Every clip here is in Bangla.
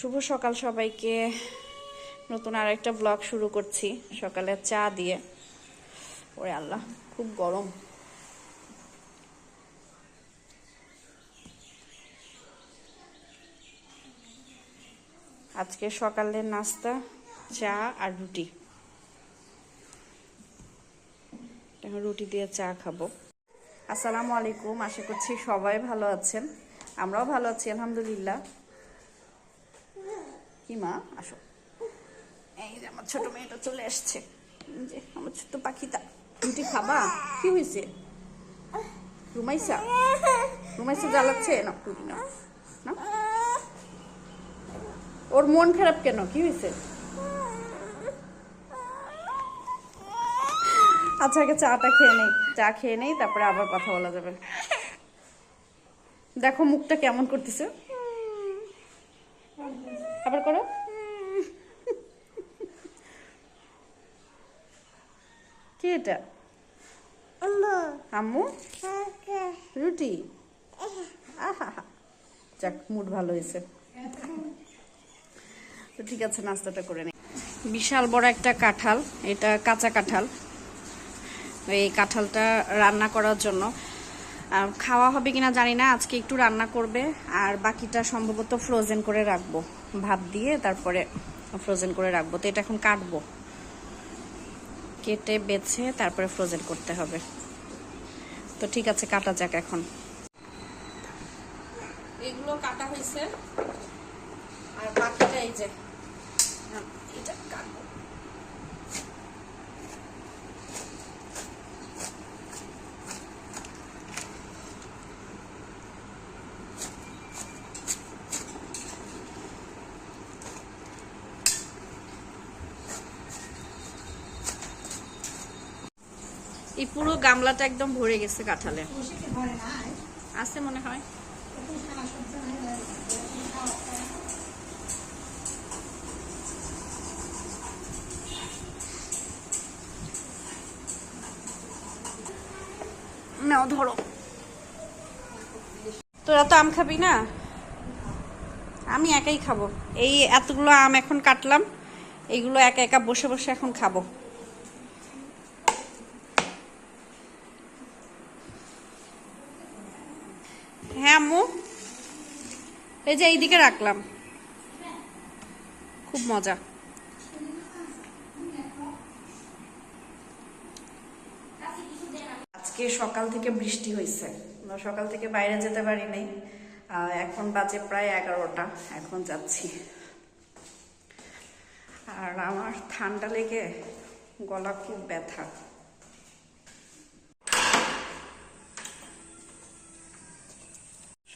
শুভ সকাল সবাইকে। নতুন আর একটা ব্লগ শুরু করছি সকালে চা দিয়ে। ওরে আল্লাহ, খুব গরম। আজকে সকালের নাস্তা, চা আর রুটি। রুটি দিয়ে চা খাব। আসসালামু আলাইকুম, আশা করছি সবাই ভালো আছেন। আমরাও ভালো আছি, আলহামদুলিল্লাহ। কি মা, আসো। এই যে আমার ছোট মেয়েটা চলে আসছে। যে আমার ছোট পাখিটা। রুটি খাবা? কি হয়েছে? রুমাইসা রুমাইসা জ্বালাচ্ছে না রুটি না না ওর মন খারাপ কেন? কি হয়েছে? আচ্ছা আগে চাটা খেয়ে নেই। চা খেয়ে নেই, তারপরে আবার কথা বলা যাবে। দেখো, মুখটা কেমন করতেছে? আবার করো। কি এটা? আম্মু। রুটি? যাক মুড ভালো হয়েছে। তো ঠিক আছে নাস্তাটা করে নেই বিশাল বড় একটা কাঁঠাল এটা কাঁচা কাঁঠাল। এই কাঁঠালটা রান্না করার জন্য। খাওয়া হবে কিনা জানি না আজকে একটু রান্না করবে আর বাকিটা সম্ভবত ফ্রোজেন করে রাখব। ভাত দিয়ে তারপরে ফ্রোজেন করে রাখব। তো এটা এখন কাটবো। কেটে বেছে তারপরে ফ্রোজেন করতে হবে। তো ঠিক আছে কাটা যাক এখন। এগুলো কাটা হয়েছে। আর বাকিটা এই যে হ্যাঁ, এটা কাটবো। এই পুরো গামলাটা একদম ভরে গেছে কাঁঠালে। আছে মনে হয়। ধরো। তোরা তো আম খাবি না? আমি একাই খাব। এই এতগুলো আম এখন কাটলাম। এইগুলো একা একা বসে বসে এখন খাব। হ্যাঁ আম্মু এই যে এইদিকে রাখলাম। খুব মজা। আজকে সকাল থেকে বৃষ্টি হয়েছে। সকাল থেকে বাইরে যেতে পারি নাই। এখন বাজে প্রায় এগারোটা। এখন যাচ্ছি। আর আমার ঠান্ডা লেগে গলা খুব ব্যথা।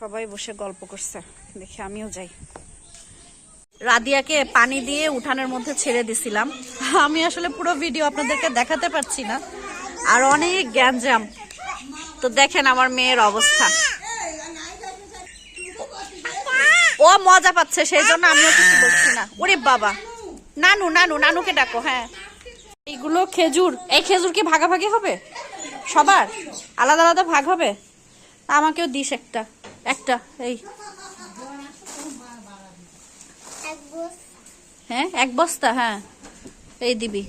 সবাই বসে গল্প করছে। দেখে আমিও যাই। রাদিয়াকে পানি দিয়ে উঠানের মধ্যে ছেড়ে দিছিলাম। আমি আসলে পুরো ভিডিও আপনাদেরকে দেখাতে পারছি না। আর অনেক গ্যাঞ্জাম। তো দেখেন আমার মেয়ের অবস্থা। ও মজা পাচ্ছে, সেই জন্য আমিও কিছু বলছি না। ওরে বাবা। নানু নানু, নানুকে ডাকো হ্যাঁ। এইগুলো খেজুর। এই খেজুর কি ভাগাভাগি হবে? সবার? আলাদা আলাদা ভাগ হবে? আমাকেও দিস একটা। একটা এই। হ্যাঁ এক বস্তা হ্যাঁ। এই দিবি।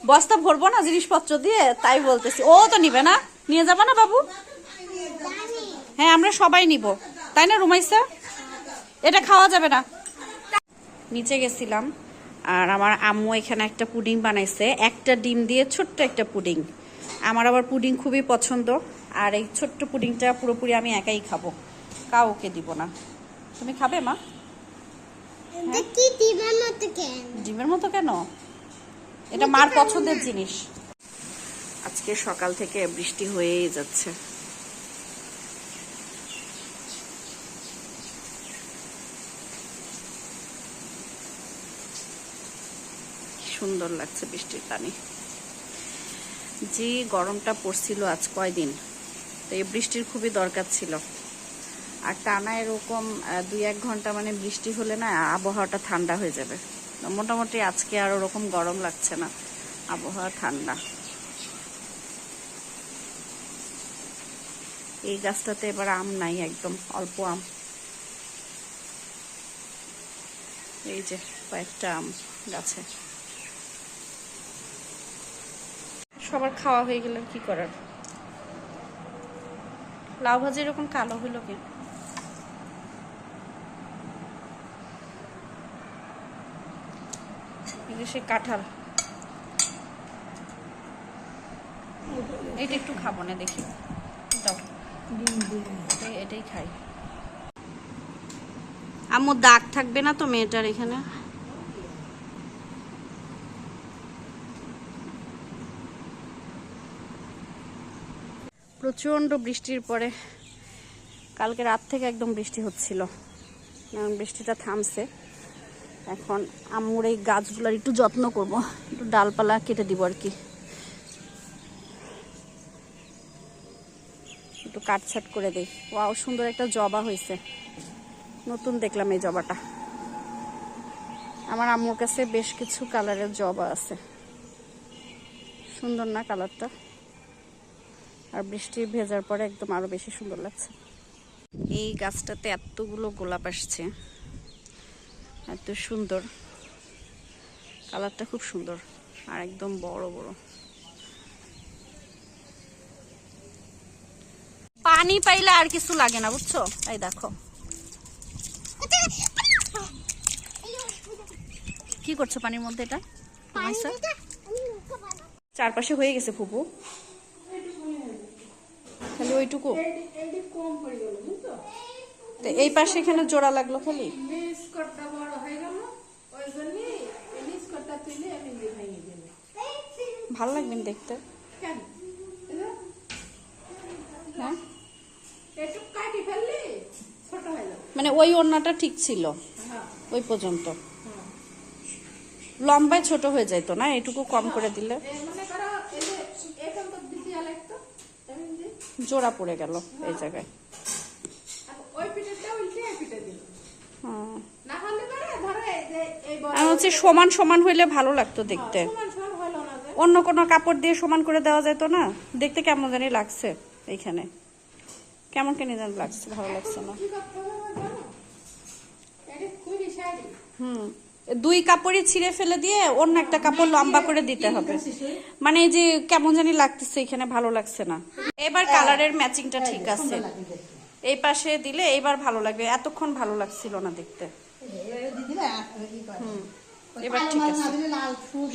বস্তা ভরবো না জিনিসপত্র দিয়ে তাই বলতেছি। ও তো নিবে না। নিয়ে যাবে না বাবু? হ্যাঁ আমরা সবাই নিব। তাই না রুমাইসা? এটা খাওয়া যাবে না। নিচে গেছিলাম আর আমার আম্মু এখানে একটা পুডিং বানাইছে। একটা ডিম দিয়ে ছোট্ট একটা পুডিং। আমার আবার পুডিং খুবই পছন্দ। আর এই ছোট্ট পুডিংটা পুরোপুরি আমি একাই খাব। কাউকে দিব না। তুমি খাবে মা? ডিমের মতো কেন? এটা মার পছন্দের জিনিস। আজকে সকাল থেকে বৃষ্টি হয়েই যাচ্ছে। সুন্দর লাগছে বৃষ্টির পানি। যে গরমটা পড়ছিল আজ কয়দিন? তো এই বৃষ্টির খুবই দরকার ছিল। আর টানা এরকম দুই এক ঘণ্টা মানে বৃষ্টি হলে না আবহাওয়াটা ঠান্ডা হয়ে যাবে। মোটামুটি আজকে আর ওরকম গরম লাগছে না, আবহাওয়া ঠান্ডা। এই গাছটাতে এবার আম নাই একদম, অল্প আম। এই যে কয়েকটা আম গাছে। সবার খাওয়া হয়ে গেলে কি করার? লাউ ভাজি এরকম কালো হইল কি এই সে কাঁঠাল। এইটা একটু খাব না, দেখি। এটাই- খাই। আম্মু দাগ থাকবে না তো মেয়েটার এখানে? প্রচণ্ড বৃষ্টির পরে কালকে রাত থেকে একদম বৃষ্টি হচ্ছিল। বৃষ্টিটা থামছে। এখন আম্মুর এই গাছগুলোর একটু যত্ন করব। একটু ডালপালা কেটে দিব আর কি। একটু কাটছাট করে দিই। ওয়াও, সুন্দর একটা জবা হয়েছে। নতুন দেখলাম এই জবাটা। আমার আম্মুর কাছে বেশ কিছু কালারের জবা আছে। সুন্দর না কালারটা? আর বৃষ্টি ভেজার পরে একদম আরও বেশি সুন্দর লাগছে। এই গাছটাতে এতগুলো গোলাপ আসছে। এত সুন্দর। কালারটা খুব সুন্দর আর একদম বড় বড়। পানি পাইলে আর কিছু লাগে না বুঝছ? এই দেখো। কি করছ পানির মধ্যে এটা? চারপাশে হয়ে গেছে ফুপু। ওইটুকু? তো এই পাশে এখানে জোড়া লাগল খালি? হয়ে ভালো লাগবে দেখতে। হ্যাঁ? হয়ে মানে ওই ওড়নাটা ঠিক ছিল হ্যাঁ। ওই পর্যন্ত। লম্বায় ছোট হয়ে যেত না এটুকু কম করে দিলে এই মনে করো এই যে এখন তো দ্বিতীয় লাগতো আমি যে জোড়া পড়ে গেল এই জায়গায়। আর হচ্ছে সমান সমান হইলে ভালো লাগতো দেখতে। সমান সমান হলো না যে। অন্য কোনো কাপড় দিয়ে সমান করে দেওয়া যেত না? দেখতে কেমন জানি লাগছে এইখানে। কেমন কেন জানি লাগছে ভালো লাগছে না। হুম। দুই কাপড়ই ছিঁড়ে ফেলে দিয়ে অন্য একটা কাপড় লম্বা করে দিতে হবে। মানে এই যে কেমন জানি লাগতেছে, এখানে ভালো লাগছে না। এবার কালারের ম্যাচিংটা ঠিক আছে। এই পাশে দিলে এবার ভালো লাগবে। এতক্ষণ ভালো লাগছিল না দেখতে। এবার ঠিক আছে।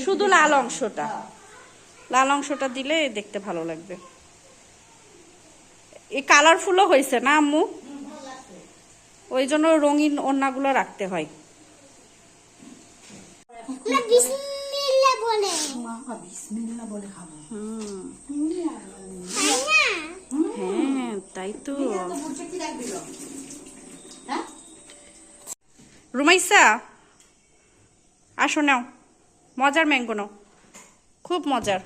শুধু লাল অংশটা। লাল অংশটা দিলে দেখতে ভালো লাগবে। এই কালারফুলও হয়েছে না, আম্মু? ওই জন্য রঙিন ওড়নাগুলো রাখতে হয়। বিসমিল্লাহ বলে। হ্যাঁ তাই তো। রুমাইসা আসো নাও। মজার ম্যাঙ্গো নাও। খুব মজার।